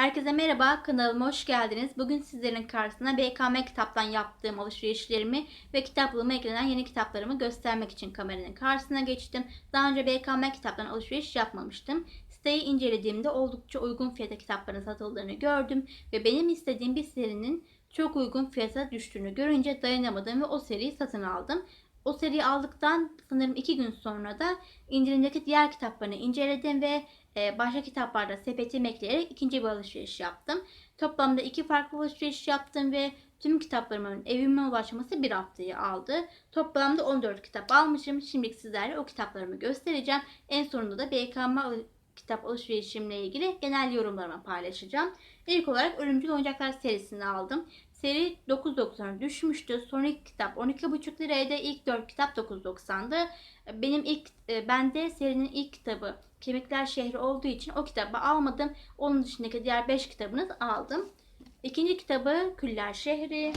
Herkese merhaba, kanalıma hoş geldiniz. Bugün sizlerin karşısına BKM kitaptan yaptığım alışverişlerimi ve kitaplığıma eklenen yeni kitaplarımı göstermek için kameranın karşısına geçtim. Daha önce BKM kitaptan alışveriş yapmamıştım. Siteyi incelediğimde oldukça uygun fiyata kitapların satıldığını gördüm ve benim istediğim bir serinin çok uygun fiyata düştüğünü görünce dayanamadım ve o seriyi satın aldım. O seriyi aldıktan sanırım iki gün sonra da indirimdeki diğer kitaplarını inceledim ve e, başka kitaplarda sepetime ekleyerek ikinci bir alışveriş yaptım. Toplamda iki farklı alışveriş yaptım ve tüm kitaplarımın evime ulaşması bir haftayı aldı. Toplamda 14 kitap almışım. Şimdi sizlerle o kitaplarımı göstereceğim. En sonunda da BKM kitap alışverişimle ilgili genel yorumlarımı paylaşacağım. İlk olarak Ölümcül Oyuncaklar serisini aldım. Seri 9.90'a düşmüştü. Sonraki kitap 12.5 liraydı. İlk 4 kitap 9.90'dı. Benim ilk e, bende serinin ilk kitabı Kemikler Şehri olduğu için o kitabı almadım. Onun dışındaki diğer 5 kitabını aldım. İkinci kitabı Küller Şehri.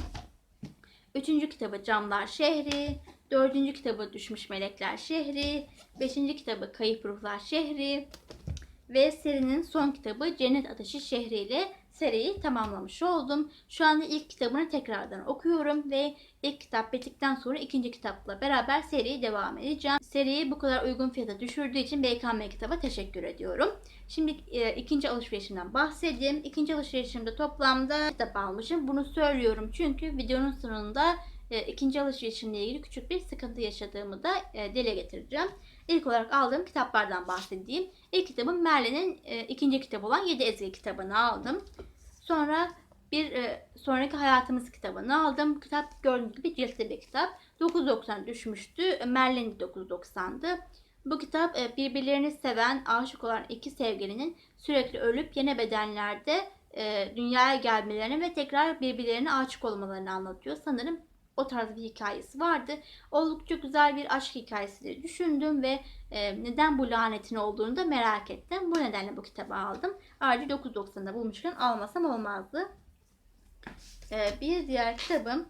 Üçüncü kitabı Camlar Şehri. Dördüncü kitabı Düşmüş Melekler Şehri. Beşinci kitabı Kayıp Ruhlar Şehri. Ve serinin son kitabı Cennet Ateşi Şehri ile seriyi tamamlamış oldum. Şu anda ilk kitabını tekrardan okuyorum ve ilk kitap bittikten sonra ikinci kitapla beraber seriye devam edeceğim. Seriyi bu kadar uygun fiyata düşürdüğü için BKM kitaba teşekkür ediyorum. Şimdi e, ikinci alışverişimden bahsedeyim. İkinci alışverişimde toplamda kitap almışım. Bunu söylüyorum çünkü videonun sonunda e, ikinci alışverişimle ilgili küçük bir sıkıntı yaşadığımı da e, dile getireceğim. İlk olarak aldığım kitaplardan bahsedeyim. İlk kitabım Merlin'in e, ikinci kitabı olan Yedi Ezgi kitabını aldım. Sonra bir e, sonraki hayatımız kitabını aldım. Bu kitap gördüğünüz gibi ciltli bir kitap. 9.90 düşmüştü. Merlin de 9.90'dı. Bu kitap e, birbirlerini seven, aşık olan iki sevgilinin sürekli ölüp yeni bedenlerde e, dünyaya gelmelerini ve tekrar birbirlerine aşık olmalarını anlatıyor. Sanırım o tarz bir hikayesi vardı. Oldukça güzel bir aşk hikayesi diye düşündüm ve e, neden bu lanetin olduğunu da merak ettim. Bu nedenle bu kitabı aldım. Ayrıca 9.90'da bulmuşken almasam olmazdı. E, bir diğer kitabım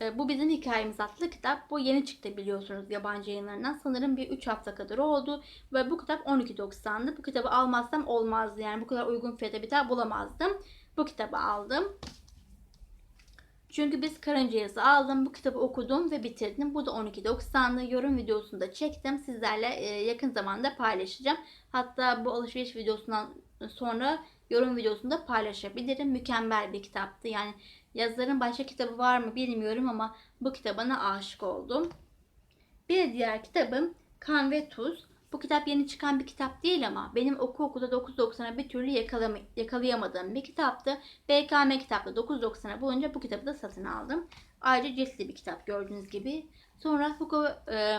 e, bu bizim hikayemiz adlı kitap. Bu yeni çıktı biliyorsunuz yabancı yayınlarından. Sanırım bir 3 hafta kadar oldu. Ve bu kitap 12.90'dı. Bu kitabı almazsam olmazdı. Yani bu kadar uygun fiyata bir daha bulamazdım. Bu kitabı aldım. Çünkü biz Karınca Yazı aldım. Bu kitabı okudum ve bitirdim. Bu da 12.90'dı. Yorum videosunu da çektim. Sizlerle e, yakın zamanda paylaşacağım. Hatta bu alışveriş videosundan sonra yorum videosunu da paylaşabilirim. Mükemmel bir kitaptı. Yani yazarın başka kitabı var mı bilmiyorum ama bu kitabına aşık oldum. Bir diğer kitabım Kan ve Tuz. Bu kitap yeni çıkan bir kitap değil ama benim oku okuda 9.90'a bir türlü yakalama, yakalayamadığım bir kitaptı. BKM kitapta 9.90'a bulunca bu kitabı da satın aldım. Ayrıca ciltli bir kitap gördüğünüz gibi. Sonra Hugo, e,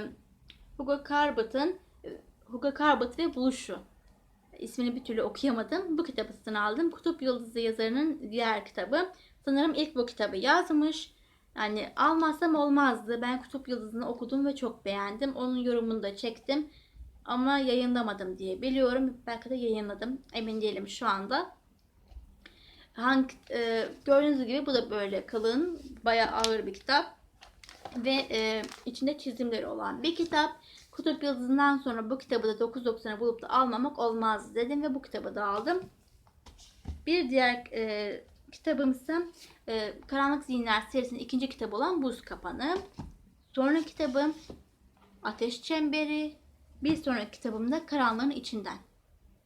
Hugo Carbott'ın e, Hugo Carbot ve Buluşu ismini bir türlü okuyamadım. Bu kitabı satın aldım. Kutup Yıldızı yazarının diğer kitabı. Sanırım ilk bu kitabı yazmış. Yani almazsam olmazdı. Ben Kutup Yıldızı'nı okudum ve çok beğendim. Onun yorumunu da çektim. Ama yayınlamadım diye biliyorum. Belki de yayınladım. Emin değilim şu anda. Hangi, e, gördüğünüz gibi bu da böyle kalın, bayağı ağır bir kitap. Ve e, içinde çizimleri olan bir kitap. Kutup Yıldızı'ndan sonra bu kitabı da 9.90'a bulup da almamak olmaz dedim ve bu kitabı da aldım. Bir diğer e, kitabım ise e, Karanlık Zihinler serisinin ikinci kitabı olan Buz Kapanı. Sonra kitabım Ateş Çemberi. Bir sonraki kitabım da Karanlığın İçinden.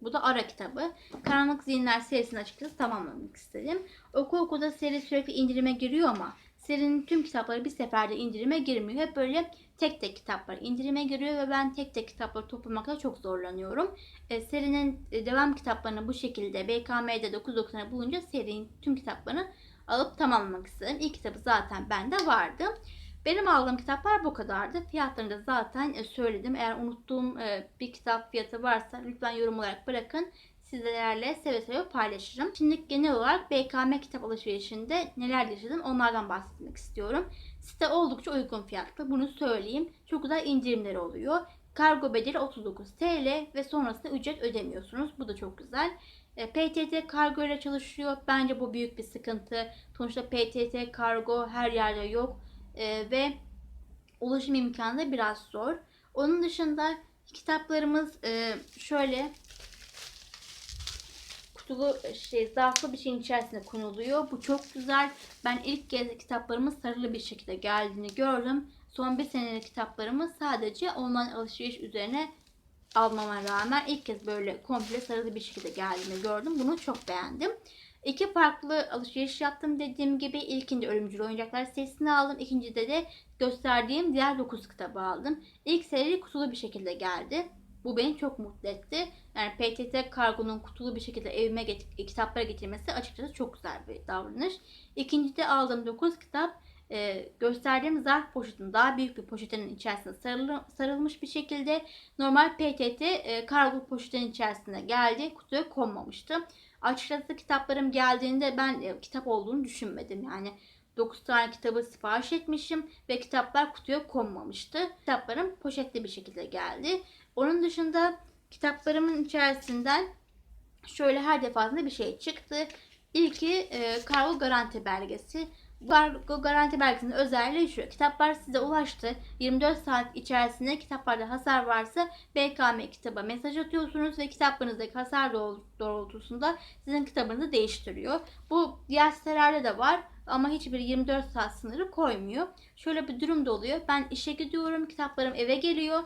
Bu da ara kitabı. Karanlık Zihinler serisini açıkçası tamamlamak istedim. Oku okuda seri sürekli indirime giriyor ama serinin tüm kitapları bir seferde indirime girmiyor. Hep böyle tek tek kitaplar indirime giriyor ve ben tek tek kitapları toplamakta çok zorlanıyorum. E, serinin e, devam kitaplarını bu şekilde BKM'de 9.90'a bulunca serinin tüm kitaplarını alıp tamamlamak istedim. İlk kitabı zaten bende vardı. Benim aldığım kitaplar bu kadardı. Fiyatlarını da zaten e, söyledim. Eğer unuttuğum e, bir kitap fiyatı varsa lütfen yorum olarak bırakın. Sizlerle seve seve paylaşırım. Şimdi genel olarak BKM kitap alışverişinde neler yaşadım onlardan bahsetmek istiyorum. Site oldukça uygun fiyatlı. Bunu söyleyeyim. Çok güzel indirimleri oluyor. Kargo bedeli 39 TL ve sonrasında ücret ödemiyorsunuz. Bu da çok güzel. E, PTT kargo ile çalışıyor. Bence bu büyük bir sıkıntı. Sonuçta PTT kargo her yerde yok. E, ve ulaşım imkanı da biraz zor. Onun dışında kitaplarımız e, şöyle kutulu şey zarflı bir şeyin içerisine konuluyor. Bu çok güzel. Ben ilk kez kitaplarımın sarılı bir şekilde geldiğini gördüm. Son bir senelik kitaplarımı sadece online alışveriş üzerine almama rağmen ilk kez böyle komple sarılı bir şekilde geldiğini gördüm. Bunu çok beğendim. İki farklı alışveriş yaptım dediğim gibi. İlkinde Ölümcül Oyuncaklar serisini aldım. İkincide de gösterdiğim diğer 9 kitabı aldım. İlk seri kutulu bir şekilde geldi. Bu beni çok mutlu etti. Yani PTT kargonun kutulu bir şekilde evime get- kitaplara getirmesi açıkçası çok güzel bir davranış. İkincide aldığım 9 kitap e, gösterdiğim zarf poşetin daha büyük bir poşetin içerisine sarılı, sarılmış bir şekilde normal PTT e, kargo poşetin içerisine geldi. Kutuya konmamıştı. Açıkçası kitaplarım geldiğinde ben e, kitap olduğunu düşünmedim. Yani 9 tane kitabı sipariş etmişim ve kitaplar kutuya konmamıştı. Kitaplarım poşetli bir şekilde geldi. Onun dışında kitaplarımın içerisinden şöyle her defasında bir şey çıktı. İlki e, kargo garanti belgesi. Kargo garanti belgesinin özelliği şu. Kitaplar size ulaştı. 24 saat içerisinde kitaplarda hasar varsa BKM kitaba mesaj atıyorsunuz ve kitaplarınızdaki hasar doğrul- doğrultusunda sizin kitabınızı değiştiriyor. Bu diğer sitelerde de var ama hiçbir 24 saat sınırı koymuyor. Şöyle bir durum da oluyor. Ben işe gidiyorum, kitaplarım eve geliyor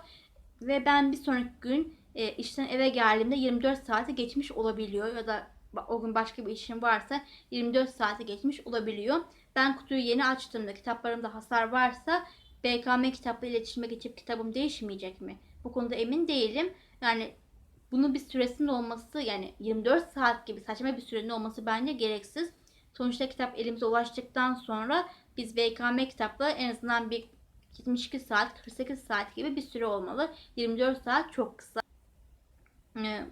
ve ben bir sonraki gün e, işten eve geldiğimde 24 saati geçmiş olabiliyor ya da o gün başka bir işim varsa 24 saati geçmiş olabiliyor. Ben kutuyu yeni açtığımda kitaplarımda hasar varsa BKM kitapla iletişime geçip kitabım değişmeyecek mi? Bu konuda emin değilim. Yani bunun bir süresinin olması yani 24 saat gibi saçma bir sürenin olması bence gereksiz. Sonuçta kitap elimize ulaştıktan sonra biz BKM kitapla en azından bir 72 saat, 48 saat gibi bir süre olmalı. 24 saat çok kısa. Ee,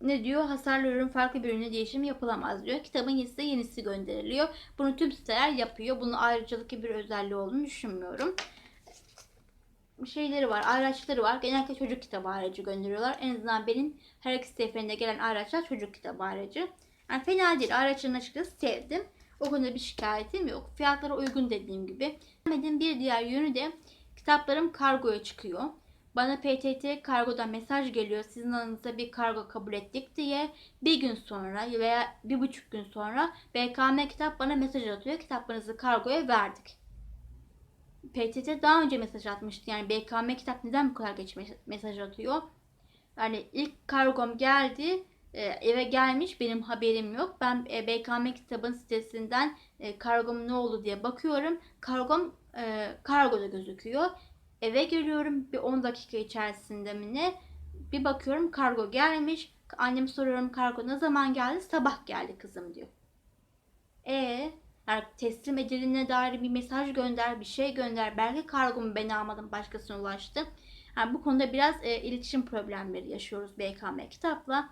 ne diyor? Hasarlı ürün farklı bir ürüne değişim yapılamaz diyor. Kitabın yenisi yenisi gönderiliyor. Bunu tüm siteler yapıyor. Bunun ayrıcalıklı bir özelliği olduğunu düşünmüyorum. Şeyleri var, ayraçları var. Genellikle çocuk kitabı ayracı gönderiyorlar. En azından benim her iki seferinde gelen ayraçlar çocuk kitabı ayracı. Yani fena değil. Ayraçlarını açıkçası sevdim. O konuda bir şikayetim yok. Fiyatları uygun dediğim gibi. Bir diğer yönü de kitaplarım kargoya çıkıyor. Bana PTT kargodan mesaj geliyor. Sizin aranızda bir kargo kabul ettik diye. Bir gün sonra veya bir buçuk gün sonra BKM kitap bana mesaj atıyor. Kitaplarınızı kargoya verdik. PTT daha önce mesaj atmıştı. Yani BKM kitap neden bu kadar geç mes- mesaj atıyor? Yani ilk kargom geldi. e, eve gelmiş. Benim haberim yok. Ben e, BKM kitabın sitesinden e, kargom ne oldu diye bakıyorum. Kargom kargoda gözüküyor. Eve geliyorum bir 10 dakika içerisinde mi ne? Bir bakıyorum kargo gelmiş. Anneme soruyorum kargo ne zaman geldi? Sabah geldi kızım diyor. E yani teslim edildiğine dair bir mesaj gönder, bir şey gönder. Belki kargomu ben almadım, başkasına ulaştı. Yani bu konuda biraz e, iletişim problemleri yaşıyoruz BKM kitapla.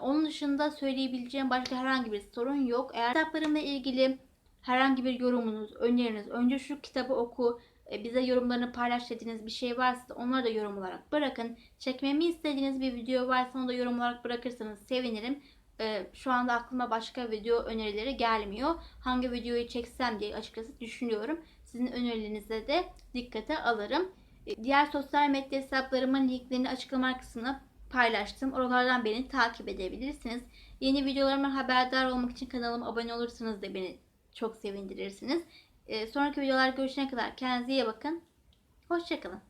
Onun dışında söyleyebileceğim başka herhangi bir sorun yok. Eğer kitaplarımla ilgili herhangi bir yorumunuz, öneriniz, önce şu kitabı oku, bize yorumlarını paylaş dediğiniz bir şey varsa onları da yorum olarak bırakın. Çekmemi istediğiniz bir video varsa onu da yorum olarak bırakırsanız sevinirim. E, Şu anda aklıma başka video önerileri gelmiyor. Hangi videoyu çeksem diye açıkçası düşünüyorum. Sizin önerilerinize de dikkate alırım. E, Diğer sosyal medya hesaplarımın linklerini açıklama kısmına paylaştım. Oralardan beni takip edebilirsiniz. Yeni videolarımdan haberdar olmak için kanalıma abone olursanız da beni çok sevindirirsiniz. E, sonraki videolar görüşene kadar kendinize iyi bakın. Hoşçakalın.